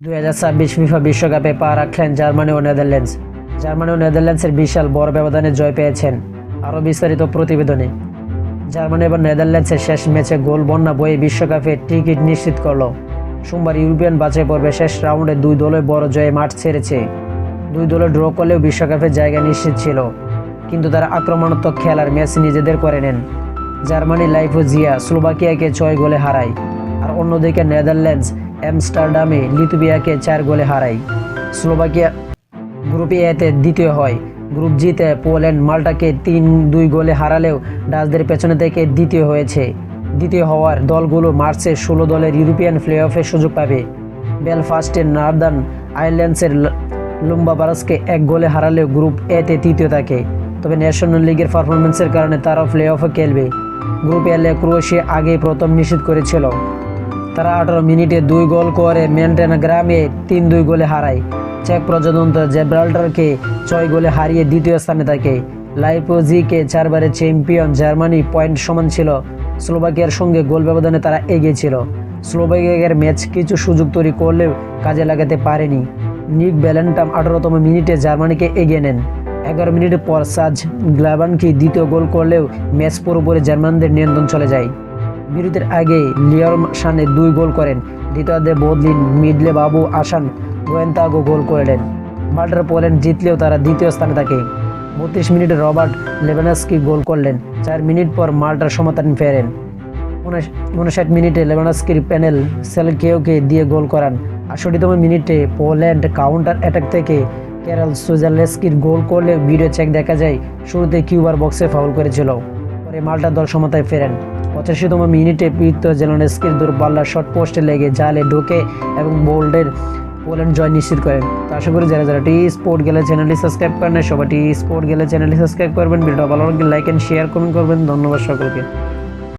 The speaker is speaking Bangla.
দুই হাজার ছাব্বিশ ফিফা বিশ্বকাপে পা রাখলেন জার্মানি ও নেদারল্যান্ডস। জার্মানি ও নেদারল্যান্ডসের বিশাল বড় ব্যবধানে জয় পেয়েছেন আরও বিস্তারিত প্রতিবেদনে। জার্মানি এবং নেদারল্যান্ডসের শেষ ম্যাচে গোল বন্যা বয়ে বিশ্বকাপে টিকিট নিশ্চিত করল। সোমবার ইউরোপিয়ান বাছাই পর্বে শেষ রাউন্ডে দুই দলের বড় জয়ে মাঠ ছেড়েছে। দুই দলে ড্র করলেও বিশ্বকাপের জায়গা নিশ্চিত ছিল। কিন্তু তারা আক্রমণাত্মক খেলার ম্যাচ নিজেদের করে নেন। জার্মানি লাইফো জিয়া স্লোভাকিয়াকে ছয় গোলে হারায়। আর অন্যদিকে নেদারল্যান্ডস অ্যামস্টারডামে লিথুবিয়াকে চার গোলে হারায়। স্লোভাকিয়া গ্রুপ এতে দ্বিতীয় হয়। গ্রুপ জিতে পোল্যান্ড মাল্টাকে তিন দুই গোলে হারালেও ডাচদের পেছনে থেকে দ্বিতীয় হয়েছে। দ্বিতীয় হওয়ার দলগুলো মার্চে ষোলো দলের ইউরোপিয়ান প্লে অফের সুযোগ পাবে। বেলফাস্টের নার্দার্ন আইল্যান্ডসের লুম্বাবারাসকে এক গোলে হারালেও গ্রুপ এতে তৃতীয় থাকে। তবে ন্যাশনাল লিগের পারফরমেন্সের কারণে তারাও প্লে অফে খেলবে। গ্রুপ এলে ক্রোয়েশিয়া আগেই প্রথম নিষেধ করেছিল। তারা আঠারো মিনিটে দুই গোল করে মেন্টেনা গ্রামে তিন দুই গোলে হারায়। চেক প্রজাতন্ত্র জেব্রাল্টারকে ছয় গোলে হারিয়ে দ্বিতীয় স্থানে থাকে। লাইপোজিকে চারবারের চ্যাম্পিয়ন জার্মানি পয়েন্ট সমান ছিল। স্লোভাকিয়ার সঙ্গে গোল ব্যবধানে তারা এগিয়ে ছিল। স্লোভাকিয়ার ম্যাচ কিছু সুযোগ তৈরি করলেও কাজে লাগাতে পারেনি। নিক ব্যালেন্টাম আঠারোতম মিনিটে জার্মানিকে এগিয়ে নেন। এগারো মিনিট পর সাজ গ্লাবানকে দ্বিতীয় গোল করলেও ম্যাচ পুরোপুরি জার্মানদের নিয়ন্ত্রণ চলে যায়। বিরতির আগে লিওর সানে দুই গোল করেন। দ্বিতীয়ার্ধে বদলিন মিডলে বাবু আসান গোয়েন্তাগো গোল করলেন মাল্টার পোল্যান্ড জিতলেও তারা দ্বিতীয় স্থানে থাকে। বত্রিশ মিনিটে রবার্ট লেবানাসকি গোল করলেন। চার মিনিট পর মাল্টার সমাধান ফেরেন। উনষাট মিনিটে লেবানাস্কির প্যানেল সেলকেওকে দিয়ে গোল করান। আটষট্টিতম মিনিটে পোল্যান্ড কাউন্টার অ্যাটাক থেকে কেরাল সুজালেস্কির গোল করলে ভিডিও চেক দেখা যায়, শুরুতে কিউবার বক্সে ফাউল করেছিল। পরে মাল্টা দল সমতায় ফেরেন। পঁচাশিতম মিনিটে পীড়িত জেলনেস্কির দূরপাল্লা শর্ট পোস্টে লেগে জালে ঢোকে এবং বোল্ডের পোল্যান্ড জয় নিশ্চিত করেন। তো আশা করি যারা যারা টি স্পোর্ট গেলে চ্যানেলটি সাবস্ক্রাইব করেন সবাই টি স্পোর্ট গেলে চ্যানেলটি সাবস্ক্রাইব করবেন। ভিডিওটা ভালো লাগলে লাইক অ্যান্ড শেয়ার কমেন্ট করবেন। ধন্যবাদ সকলকে।